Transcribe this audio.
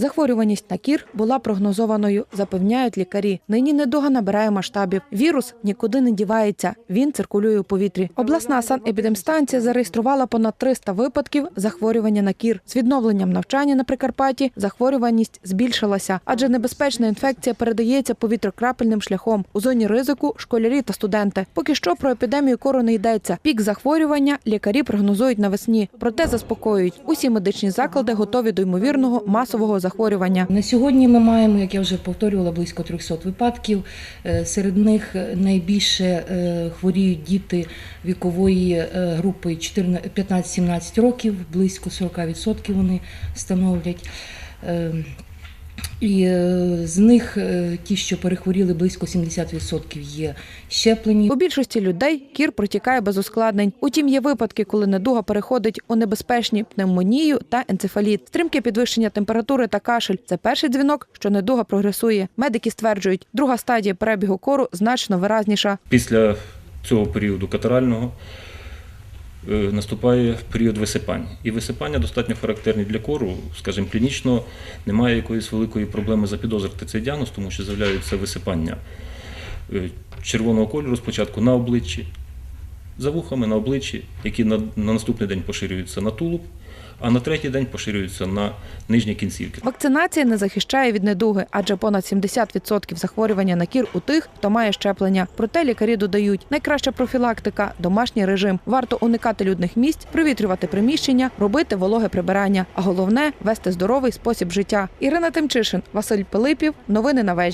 Захворюваність на кір була прогнозованою, запевняють лікарі. Нині недуга набирає масштабів. Вірус нікуди не дівається. Він циркулює у повітрі. Обласна санепідемстанція зареєструвала понад 300 випадків захворювання на кір. З відновленням навчання на Прикарпатті захворюваність збільшилася, адже небезпечна інфекція передається повітрокрапельним шляхом. У зоні ризику школярі та студенти. Поки що про епідемію кору не йдеться. Пік захворювання лікарі прогнозують навесні. Проте заспокоюють. Усі медичні заклади готові до ймовірного масового захворювання. На сьогодні ми маємо, як я вже повторювала, близько 300 випадків. Е, Серед них найбільше е, хворіють діти вікової е, групи 14 15-17 років, близько 40% вони становлять. І е, з них е, ті, що перехворіли, близько 70% є щеплені. У більшості людей кір протікає без ускладнень. Утім, є випадки, коли недуга переходить у небезпечні пневмонію та енцефаліт. Стрімке підвищення температури та кашель це перший дзвінок, що недуга прогресує. Медики стверджують, друга стадія перебігу кору значно виразніша. Після цього періоду катарального наступає період висипань. І висипання достатньо характерні для кору. Скажімо, клінічно немає якоїсь великої проблеми запідозрити цей діагноз, тому що з'являються висипання е, червоного кольору спочатку на обличчі, за вухами на обличчі, які на наступний день поширюються на тулуб, а на третій день поширюються на нижні кінцівки. Вакцинація не захищає від недуги, адже понад 70% захворювання на кір у тих, хто має щеплення. Проте лікарі додають, найкраща профілактика домашній режим. Варто уникати людних місць, провітрювати приміщення, робити вологе прибирання. А головне вести здоровий спосіб життя. Ірина Тимчишин, Василь Пилипів. Новини на вежі.